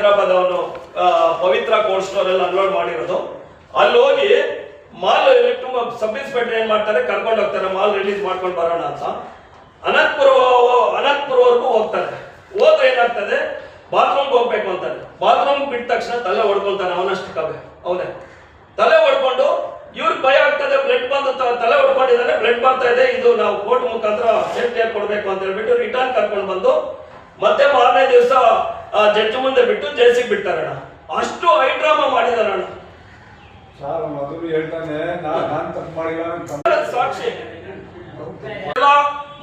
ಹೈದರಾಬಾದ್ ಅವನು ಆ, Pavitra cold store ಎಲ್ಲ ಅನ್ಲೋಡ್ ಮಾಡಿರೋದು. ಅಲ್ಲಿ ಹೋಗಿ ಮಾಲ್ ಸಬ್ ಇನ್ಸ್ಪೆಕ್ಟರ್ ಏನ್ ಮಾಡ್ತಾರೆ ಕರ್ಕೊಂಡು ಹೋಗ್ತಾರೆ ಮಾಲ್ ರಿಲೀಸ್ ಮಾಡ್ಕೊಂಡು ಬರೋಣ ಅಂತ. ಅನಂತಪುರ ಅನಂತಪುರವರೆಗೂ ಹೋಗ್ತಾರೆ. ಹೋದ್ರೆ ಏನಾಗ್ತದೆ? ಬಾತ್ರೂಮ್ಗೆ ಹೋಗ್ಬೇಕು ಅಂತಾರೆ. ಬಾತ್ರೂಮ್ ಬಿಟ್ಟ ತಕ್ಷಣ ತಲೆ ಹೊಡ್ಕೊಳ್ತಾನೆ ಅವನಷ್ಟು ಕಬೆ ಅವನೇ. ತಲೆ ಹೊಡ್ಕೊಂಡು ಇವ್ರಿಗೆ ಭಯ ಆಗ್ತದೆ ಬ್ಲಡ್ ಬಂದು ತಲೆ ಹೊಡ್ಕೊಂಡಿದ್ದಾನೆ ಬ್ಲಡ್ ಬರ್ತಾ ಇದೆ ಇದು ನಾವು ಕೋರ್ಟ್ ಮುಖಾಂತರ ಸೇಫ್ಟಿಯಾಗಿ ಕೊಡಬೇಕು ಅಂತ ಹೇಳ್ಬಿಟ್ಟು ರಿಟರ್ನ್ ಕರ್ಕೊಂಡು ಬಂದು ಮತ್ತೆ ಮಾರನೇ ದಿವಸ ಜಡ್ಜ್ ಮುಂದೆ ಬಿಟ್ಟು ಜೈಸಿಗೆ ಬಿಡ್ತಾರಣ್ಣ. ಅಷ್ಟು ಹೈ ಡ್ರಾಮಾ ಮಾಡಿದಾರಣ್ಣ. ಸರ್ ಮೊದಲು ಹೇಳ್ತಾನೆ ನಾನು ತಪ್ಪು ಮಾಡಿಲ್ಲ ಸಾಕ್ಷಿ.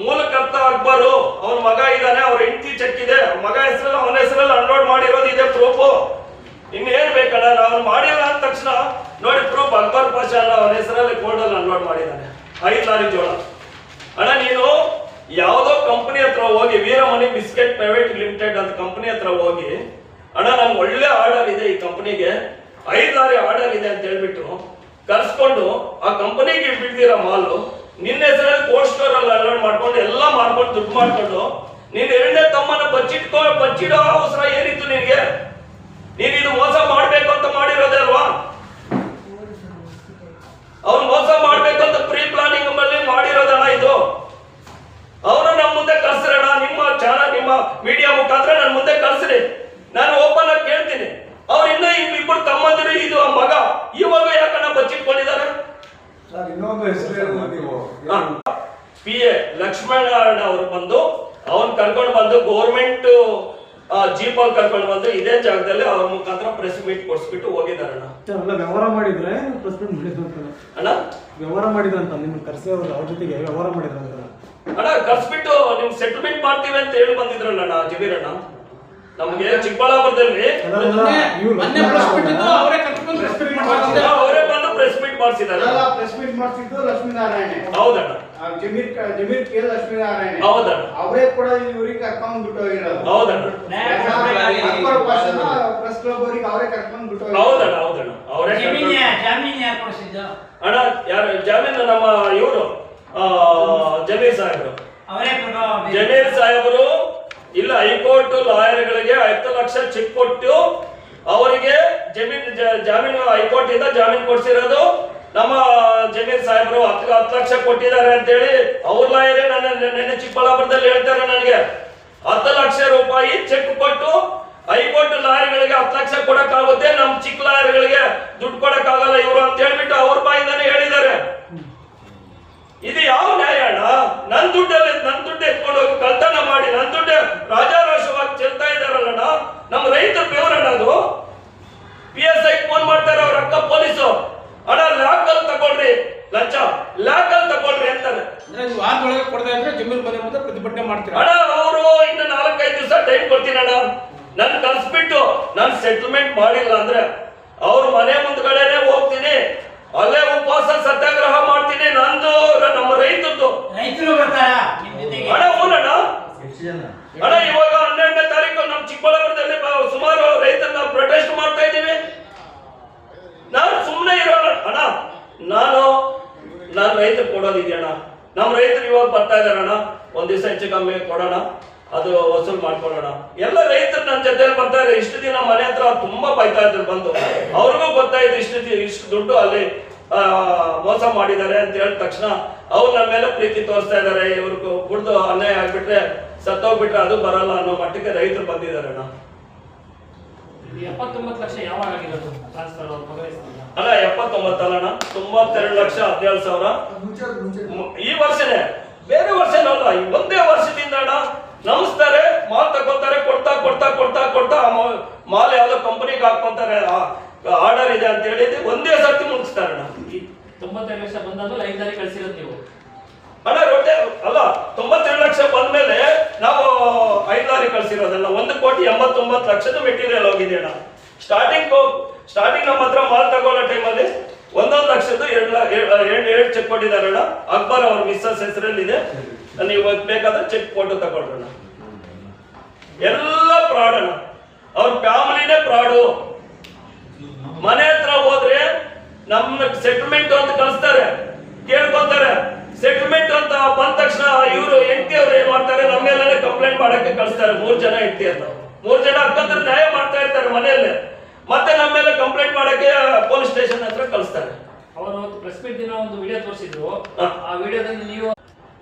ಮೂಲಕರ್ತ ಅಕ್ಬರು ಅವನ ಮಗ ಇದ್ದಾನೆ ಅವ್ರ ಹೆಂಡತಿ ಚೆಕ್ ಇದೆ ಮಗ ಹೆಸರಲ್ಲಿ ಅವನ ಹೆಸರಲ್ಲಿ ಅನ್ಲೋಡ್ ಮಾಡಿರೋದು ಇದೆ ಪ್ರೂಫ್ ಇನ್ನೇನ್ ಬೇಕಣ್ಣ ಅವ್ನು ಮಾಡಿಲ್ಲ ಅಂದ ತಕ್ಷಣ ನೋಡಿ ಪ್ರೂಫ್ ಅಕ್ಬರ್ ಪಾಷಾ ಅವನ ಹೆಸರಲ್ಲಿ ಕೋರ್ಟ್ ಅಲ್ಲಿ ಅನ್ಲೋಡ್ ಮಾಡಿದ್ದಾನೆ ಐದು ಲಾರಿ ಜೋಳ. ಅಣ್ಣ ನೀನು ಯಾವುದೋ ಕಂಪನಿ ಹತ್ರ ಹೋಗಿ ವೀರಮಣಿ ಬಿಸ್ಕೆಟ್ ಪ್ರೈವೇಟ್ ಲಿಮಿಟೆಡ್ ಅಂತ ಕಂಪನಿ ಹತ್ರ ಹೋಗಿ, ಅಣ್ಣ, ನಮ್ಗೆ ಒಳ್ಳೆ ಆರ್ಡರ್ ಇದೆ ಈ ಕಂಪನಿಗೆ ಐದು ಆರ್ಡರ್ ಇದೆ ಅಂತ ಹೇಳ್ಬಿಟ್ಟು ಕರ್ಸ್ಕೊಂಡು ಆ ಕಂಪನಿಗೆ ಬಿಡ್ದಿರೋ ಮಾಲು ನಿನ್ನ ಹೆಸರಲ್ಲಿ ಕೋಲ್ಡ್ ಸ್ಟೋರ್ ಅಲ್ಲಿ ಅಲರ್ಟ್ ಮಾಡ್ಕೊಂಡು ಎಲ್ಲ ಮಾಡ್ಕೊಂಡು ದುಡ್ಡು ಮಾಡ್ಕೊಂಡು, ನೀನ್ ಎರಡನೇ ತಮ್ಮನ ಬಚ್ಚಿಟ್ಕೊ, ಬಚ್ಚಿಡೋ ಅವಸರ ಏನಿತ್ತು ನಿನಗೆ? ನೀನ್ ಇದು ಮೋಸ ಮಾಡ್ಬೇಕು ಅಂತ ಮಾಡಿರೋದೇ ಅಲ್ವಾ ಅವ್ನು ಮೋಸ ಮಾಡ್ಬೇಕು ಅಂತ ಪ್ರೀ ಪ್ಲಾನಿಂಗ್ ಅಲ್ಲಿ ಮಾಡಿರೋದಣ್ಣ ಇದು ಅವನು ನಮ್ಮ ಮುಂದೆ ಕಳ್ಸಿರಣ್ಣ ನಿಮ್ಮ ಚಾನಲ್ ನಿಮ್ಮ ಮೀಡಿಯಾ ಮುಖಾಂತರ ನನ್ನ ಮುಂದೆ ಕಳಿಸ್ರಿ ನಾನು ಓಪನ್ ಆಗಿ ಕೇಳ್ತೀನಿ. ಅವ್ರು ಇನ್ನೂ ಇಬ್ಬರು ತಮ್ಮಂದಿರು ಇದು ಆ ಮಗ ಇವಾಗ ಯಾಕಣ್ಣ ಬಚ್ಚಿಟ್ಕೊಂಡಿದ್ದಾರೆ? ಪಿ ಎ ಲಕ್ಷ್ಮಣ ಅವರು ಬಂದು ಅವನ್ ಕರ್ಕೊಂಡು ಬಂದು ಗೌರ್ಮೆಂಟ್ ಜೀಪ್ ಅಲ್ಲಿ ಕರ್ಕೊಂಡು ಬಂದ್ರೆ ಇದೇ ಜಾಗದಲ್ಲಿ ಅವ್ರ ಮುಖಾಂತರ ಪ್ರೆಸ್ ಮೀಟ್ ಕೊಡ್ಸ್ಬಿಟ್ಟು ಅಣ್ಣ. ಅಲ್ಲ ವ್ಯವಹಾರ ಮಾಡಿದ್ರೆ ಪ್ರೆಸ್ ಮೀಟ್ ಮಾಡಿದ್ರು ಅಂತ ಅಣ್ಣ? ವ್ಯವಹಾರ ಮಾಡಿದ್ರಂತ ನಿಮ್ಗೆ ಕರ್ಸಿ ಅವ್ರು ಅವ್ರ ಜೊತೆಗೆ ವ್ಯವಹಾರ ಮಾಡಿದ್ರಂತ. ಅಣ್ಣ ಕರ್ಸ್ಬಿಟ್ಟು ನಿಮ್ ಸೆಟಲ್ಮೆಂಟ್ ಮಾಡ್ತೀವಿ ಅಂತ ಹೇಳಿ ಬಂದಿದ್ರಲ್ಲ ಅಣ್ಣ ಜಬೀರ್ ಅಣ್ಣ ನಮ್ಗೆ ಚಿಕ್ಕಬಳ್ಳಾಪುರದಲ್ಲಿ ಮೊನ್ನೆ ಪ್ರೆಸ್ ಮಾಡಿಸಿದ್ದಾರೆ. ಪ್ರೆಸ್ ಮೀಟ್ ಮಾಡ್ತಿದ್ದು ಲಕ್ಷ್ಮೀನಾರಾಯಣ. ಹೌದಣ್ಣ. ಜಮೀನ್ ಜಮೀರ್ ಕೇ ಜಮೀರ್ ಕೆ ಲಕ್ಷ್ಮೀನಾರಾಯಣ. ಹೌದಣ್ಣ. ಅವರೇ ಕೂಡ ಇವ್ರಿಗೆ ಕರ್ಕೊಂಡ್ ಬಿಟ್ಟು ಹೋಗಿರೋದು ಹೌದಣ್ಣ ಪ್ರೆಸ್ ಕ್ಲಬ್ ಅವರಿಗೆ ಅವರೇ ಕರ್ಕೊಂಡು ಬಿಟ್ಟು. ಹೌದಣ್ಣ ಹೌದಣ್ಣ. ಅವರೇ ಜಮೀನ್ ಯಾರು ಕೊಡಿಸಿದ್ದು? ಅಣ್ಣ ಯಾರು ಜಾಮೀನು ನಮ್ಮ ಇವರು ಜಮೀರ್ ಸಾಹೇಬರು. ಅವರೇ. ಜಮೀರ್ ಸಾಹೇಬರು ಇಲ್ಲ ಹೈಕೋರ್ಟ್ ಲಾಯರ್ಗಳಿಗೆ ಹತ್ತು ಲಕ್ಷ ಚೆಕ್ ಕೊಟ್ಟು ಅವರಿಗೆ ಜಮೀನ್ ಜ- ಜಾಮೀನು ಹೈಕೋರ್ಟ್ ಇಂದ ಜಾಮೀನು ಕೊಡ್ಸಿರೋದು. ನಮ್ಮ ಜಮೀರ್ ಸಾಹೇಬರು ಹತ್ತು ಹತ್ತು ಲಕ್ಷ ಕೊಟ್ಟಿದ್ದಾರೆ ಅಂತೇಳಿ ಅವ್ರ ಲಾಯರೇ ನನ್ನ ನೆನ್ನೆ ಚಿಕ್ಕಬಳ್ಳಾಪುರದಲ್ಲಿ ಹೇಳ್ತಾರೆ ನನಗೆ. ಹತ್ತು ಲಕ್ಷ ರೂಪಾಯಿ ಚೆಕ್ ಕೊಟ್ಟು ಹೈಕೋರ್ಟ್ ಲಾಯರ್ಗಳಿಗೆ ಹತ್ತು ಲಕ್ಷ ಕೊಡಕ್ಕಾಗುತ್ತೆ ನಮ್ಮ ಚಿಕ್ಕ ಲಾಯರ್ಗಳಿಗೆ ದುಡ್ಡು ಕೊಡಕ್ಕಾಗಲ್ಲ ಇವರು ಅಂತ ಹೇಳ್ಬಿಟ್ಟು ಅವ್ರ ಬಾಯಿಂದಾನೆ ಹೇಳಿದ್ದಾರೆ ಇದು ಯಾವ ನ್ಯಾಯ ಅಣ್ಣ ನನ್ ದುಡ್ಡಲ್ಲಿ ನನ್ ದುಡ್ಡು ಎತ್ಕೊಂಡು ಹೋಗಿ ಕಳ್ತನ ಮಾಡಿ ನನ್ ದುಡ್ಡು ರಾಜಾರೋಷವಾಗಿ ಚೆಲ್ತಾ ಇದಾರಲ್ಲಣ್ಣ ನಮ್ಮ ರೈತರ ಬೆವರಣ್ಣ ಅದು ಪಿ ಎಸ್ ಐ ಫೋನ್ ಮಾಡ್ತಾರೆ ಅವ್ರ ಅಕ್ಕ ಪೊಲೀಸು ಅಣ್ಣ ಲ್ಯಾಕಲ್ ತಗೊಳ್ರಿ ಲಂಚ ಲ್ಯಾಕಲ್ ತಗೊಳ್ರಿ ಅಂತಾರೆ ಅಂದ್ರೆ ನೀವು ವಾರದೊಳಗೆ ಕೊಡದೆ ಇದ್ರೆ ಜಮೀರ್ ಮನೆ ಮುಂದೆ ಪ್ರತಿಭಟನೆ ಮಾಡ್ತೀರಾ ಅಣ್ಣ ಅವರು ಇನ್ನು ನಾಲ್ಕೈದು ದಿವಸ ಟೈಮ್ ಕೊಡ್ತೀನಿ ಅಣ್ಣ ನನ್ ಕಲ್ಸ್ಬಿಟ್ಟು ನಾನು ಸೆಟಲ್ಮೆಂಟ್ ಮಾಡಿಲ್ಲ ಅಂದ್ರೆ ಅವ್ರ ಮನೆ ಮುಂದ್ಗಡೆನೆ ಹೋಗ್ತೀನಿ ಅಲ್ಲೇ ಉಪವಾಸ ಸತ್ಯಾಗ್ರಹ ಮಾಡ್ತೀನಿ ನಂದು ನಮ್ಮ ರೈತದ್ದು. ರೈತರು ಬರ್ತಾರಾ? ಅಣ್ಣ ಹೂನಣ್ಣ ಅಣ್ಣ ಇವಾಗ ಹನ್ನೆರಡನೇ ತಾರೀಕು ನಮ್ಮ ಚಿಕ್ಕಬಳ್ಳಾಪುರದಲ್ಲಿ ಸುಮಾರು ರೈತರನ್ನ ಪ್ರೊಟೆಸ್ಟ್ ಮಾಡ್ತಾ ಇದ್ದೀವಿ. ನಾನು ಸುಮ್ಮನೆ ಇರೋಣ ಅಣ್ಣ. ನಾನು ನಾನು ರೈತರು ಕೊಡೋದಿದೆಯಣ್ಣ. ನಮ್ಮ ರೈತರು ಇವಾಗ ಬರ್ತಾ ಇದಾರಣ್ಣ ಒಂದ್ ದಿವಸ ಹೆಚ್ಚು ಕಮ್ಮಿ ಕೊಡೋಣ. ಅದು ವಸೂಲ್ ಮಾಡ್ಕೊಳ್ಳೋಣ. ಎಲ್ಲ ರೈತರು ನನ್ನ ಜೊತೆಲಿ ಬರ್ತಾ ಇದ್ದಾರೆ ಇಷ್ಟು ದಿನ ಮನೆ ಹತ್ರ ತುಂಬಾ ಬೈತಾ ಇದ್ರು ಬಂದು. ಅವ್ರಿಗೂ ಗೊತ್ತಾಯ್ತು ಇಷ್ಟು ದಿನ ಇಷ್ಟು ದುಡ್ಡು ಅಲ್ಲಿ ಆ, ಮೋಸ ಮಾಡಿದ್ದಾರೆ ಅಂತ ಹೇಳಿದ ತಕ್ಷಣ ಅವ್ರು ನಮ್ಮ ಮೇಲೆ ಪ್ರೀತಿ ತೋರಿಸ್ತಾ ಇದ್ದಾರೆ ಇವ್ರಿಗೂ ಕುಡ್ದು ಅನ್ಯಾಯ ಆಗ್ಬಿಟ್ರೆ ಸತ್ತೋಗ್ಬಿಟ್ರೆ ಅದು ಬರಲ್ಲ ಅನ್ನೋ ಮಟ್ಟಕ್ಕೆ ರೈತರು ಬಂದಿದ್ದಾರೆ ಅಣ್ಣ. ಎಪ್ಪತ್ತೊಂಬತ್ತು ಲಕ್ಷ ಯಾವಾಗ ಆಗಿರೋದು ಟ್ರಾನ್ಸ್ಫರ್ ಅವ್ರ ಮಗ ಹೆಸರಿಂದ? ಅಲ್ಲ ಎಪ್ಪತ್ತೊಂಬತ್ತಲ್ಲಣ್ಣ ತೊಂಬತ್ತೆರಡು ಲಕ್ಷ ಹದಿನೇಳು ಸಾವಿರ. ಈ ವರ್ಷನೇ. ಬೇರೆ ವರ್ಷನಲ್ಲ ಅಲ್ಲ ಒಂದೇ ವರ್ಷದಿಂದ ಅಣ್ಣ. ನಮಸ್ತಾರೆ ಮಾಲ್ ತಗೋತಾರೆ ಕೊಡ್ತಾ ಕೊಡ್ತಾ ಕೊಡ್ತಾ ಕೊಡ್ತಾ ಮಾಲ್ ಯಾವ್ದೋ ಕಂಪನಿಗೆ ಹಾಕೊಂತಾರೆ ಆರ್ಡರ್ ಇದೆ ಅಂತ ಹೇಳಿ ಒಂದೇ ಸರ್ತಿ ಮುಗಿಸ್ತಾರೆ ತೊಂಬತ್ತೆರಡು ಲಕ್ಷ ಬಂದಾದ್ಮೇಲೆ ಐದು ದಾರಿ ಕಳ್ಸಿರೋದು ನೀವು. ಅಣ್ಣ ರೊಟ್ಟೆ ಅಲ್ಲ ತೊಂಬತ್ತೆರಡು ಲಕ್ಷ ಬಂದ್ಮೇಲೆ ನಾವು ಐದು ಲಾರಿ ಕಳಿಸಿರೋದಲ್ಲ ಒಂದು ಕೋಟಿ ಎಂಬತ್ತೊಂಬತ್ತು ಲಕ್ಷದ ಮೆಟೀರಿಯಲ್ ಹೋಗಿದೆ ಅಣ್ಣ. ಸ್ಟಾರ್ಟಿಂಗ್ ಸ್ಟಾರ್ಟಿಂಗ್ ನಮ್ಮ ಹತ್ರ ಮಾಲ್ ತಗೊಳ್ಳೋ ಟೈಮಲ್ಲಿ ಒಂದೊಂದು ಲಕ್ಷದ್ದು ಎರಡು ಲಾ- ಎರಡು ಎರಡು ಎರಡು ಚೆಕ್ ಕೊಟ್ಟಿದ್ದಾರೆ ಅಣ್ಣ. ಅಕ್ಬರ್ ಅವ್ರ ಮಿಸ್ಸಸ್ ಹೆಸರಲ್ಲಿ ಇದೆ ನೀವು ಬೇಕಾದ ಚೆಕ್ ಫೋಟೋ ತಗೊಳ್ರಣ. ಎಲ್ಲ ಪ್ರಾಡಣ ಅವ್ರ ಫ್ಯಾಮಿಲಿನೇ ಪ್ರಾಡು ಮನೆ ಹತ್ರ ಹೋದ್ರೆ ನಮ್ಮ ಸೆಟಲ್ಮೆಂಟ್ ಅಂತ ಕಳಿಸ್ತಾರೆ. ಕೇಳ್ಕೊತಾರೆ. ಸೆಟಲ್ಮೆಂಟ್ ಅಂತ ಬಂದ ತಕ್ಷಣ ಇವರು ಹೆಂಡತಿ ಅವ್ರು ಏನ್ ಮಾಡ್ತಾರೆ? ನಮ್ಮೆಲ್ಲೇ ಕಂಪ್ಲೇಂಟ್ ಮಾಡಕ್ಕೆ ಕಳಿಸ್ತಾರೆ. ಮೂರ್ ಜನ ಹೆಂಡತಿ ಅಂತ. ಮೂರ್ ಜನ ಅಕ್ಕಂದ್ರೆ ನ್ಯಾಯ ಮಾಡ್ತಾ ಇರ್ತಾರೆ ಮನೆಯಲ್ಲೇ. ಮತ್ತೆ ನಮ್ಮೆಲ್ಲ ಮೇಲೆ ಕಂಪ್ಲೇಂಟ್ ಮಾಡಕ್ಕೆ ಪೊಲೀಸ್ ಸ್ಟೇಷನ್ ಹತ್ರ ಕಳಿಸ್ತಾರೆ. ಅವರು ಪ್ರೆಸ್ ಮೀಟ್ ದಿನ ಒಂದು ವಿಡಿಯೋ ತೋರಿಸಿದ್ರು. ಆ ವಿಡಿಯೋದಲ್ಲಿ ನೀವು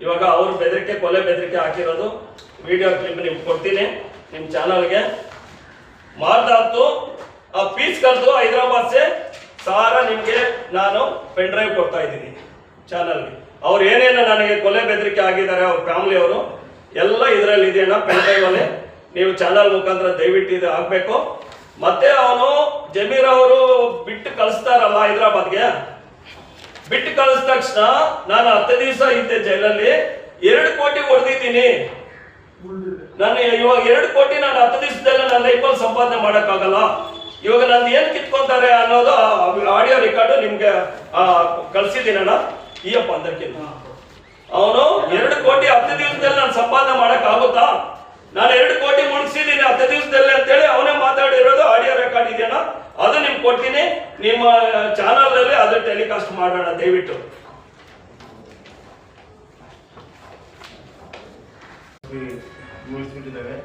ಇವಾಗ ಅವ್ರ ಬೆದರಿಕೆ, ಕೊಲೆ ಬೆದರಿಕೆ ಹಾಕಿರೋದು ವಿಡಿಯೋ ಕ್ಲಿಪ್ ನಿಮ್ಗೆ ಕೊಡ್ತೀನಿ ನಿಮ್ಮ ಚಾನಲ್ಗೆ ಮಾರ್ದಾತು, ಆ ಪೀಸ್ ಕರೆದು ಹೈದರಾಬಾದ್ ಸೆ ಸಾರ ನಿಮಗೆ ನಾನು ಪೆನ್ ಡ್ರೈವ್ ಕೊಡ್ತಾ ಇದ್ದೀನಿ ಚಾನಲ್ಗೆ ಅವ್ರು ಏನೇನು ನನಗೆ ಕೊಲೆ ಬೆದರಿಕೆ ಆಗಿದ್ದಾರೆ ಅವ್ರ ಫ್ಯಾಮಿಲಿ ಅವರು, ಎಲ್ಲ ಇದರಲ್ಲಿ ಇದೆಯಣ್ಣ ಪೆನ್ ಡ್ರೈವ್ ಅಲ್ಲಿ. ನೀವು ಚಾನಲ್ ಮುಖಾಂತರ ದಯವಿಟ್ಟು ಇದು ಆಗಬೇಕು ಮತ್ತೆ ಅವನು ಜಮೀರ್ ಅವರು ಬಿಟ್ಟು ಕಳಿಸ್ತಾರಲ್ಲ ಹೈದರಾಬಾದ್ಗೆ ಬಿಟ್ಟು ಕಳಿಸಿದ ತಕ್ಷಣ ನಾನು ಹತ್ತು ದಿವಸ ಇದ್ದೆ ಜೈಲಲ್ಲಿ, ಎರಡು ಕೋಟಿ ಹೊಡೆದಿದ್ದೀನಿ. ನಾನು ಇವಾಗ ಎರಡು ಕೋಟಿ ನಾನು ಹತ್ತು ದಿವಸದಲ್ಲ ನನ್ನ ಲೈಫಲ್ಲಿ ಸಂಪಾದನೆ ಮಾಡೋಕ್ಕಾಗಲ್ಲ. ಇವಾಗ ನಾನು ಏನು ಕಿತ್ಕೊಂತಾರೆ ಅನ್ನೋದು ಆಡಿಯೋ ರೆಕಾರ್ಡ್ ನಿಮ್ಗೆ ಕಳ್ಸಿದ್ದೀನಣ್ಣ ಅಪ್ಪ ಅಂದಕ್ಕೆ ಅವನು ಎರಡು ಕೋಟಿ ಹತ್ತು ದಿವಸದಲ್ಲಿ ನಾನು ಸಂಪಾದನೆ ಮಾಡೋಕ್ಕಾಗುತ್ತಾ ನಾನು ಎರಡು ಕೋಟಿ ಮುಗಿಸಿದ್ದೀನಿ ಹತ್ತು ದಿವಸದಲ್ಲಿ ಅಂತೇಳಿ ಅವನೇ ಮಾತಾಡಿರೋದು ಆಡಿಯೋ ರೆಕಾರ್ಡ್ ಇದೆಯಣ್ಣ. ಅದು ನಿಮ್ಗೆ ಕೊಡ್ತೀನಿ. ನಿಮ್ಮ ಚಾನಲ್ ಅಲ್ಲಿ ಅದು ಟೆಲಿಕಾಸ್ಟ್ ಮಾಡೋಣ, ದಯವಿಟ್ಟು. ಮುಗಿಸ್ಬಿಟ್ಟಿದ್ದಾವೆ.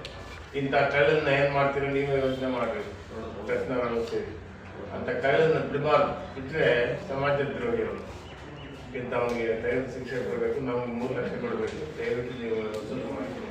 ಇಂಥ ಕಳ್ಳನ್ನ ಏನ್ ಮಾಡ್ತೀರೋ? ನೀವೇ ಯೋಚನೆ ಮಾಡ್ರಿ ಪ್ರಶ್ನೆಗಳು ಸೇರಿ ಅಂತ ಕಳ್ಳನ್ನ ಬಿಡಬಾರ್ದು. ಬಿಟ್ರೆ ಸಮಾಜ ದ್ರೋಹಿ ಅವನು ಇಂಥ ಅವನಿಗೆ ದಯವಿಟ್ಟು ಶಿಕ್ಷೆ ಕೊಡಬೇಕು, ನಮ್ಗೆ ಮೂರು ಲಕ್ಷ ಕೊಡಬೇಕು. ದಯವಿಟ್ಟು ನೀವು ಯೋಚನೆ ಮಾಡಿ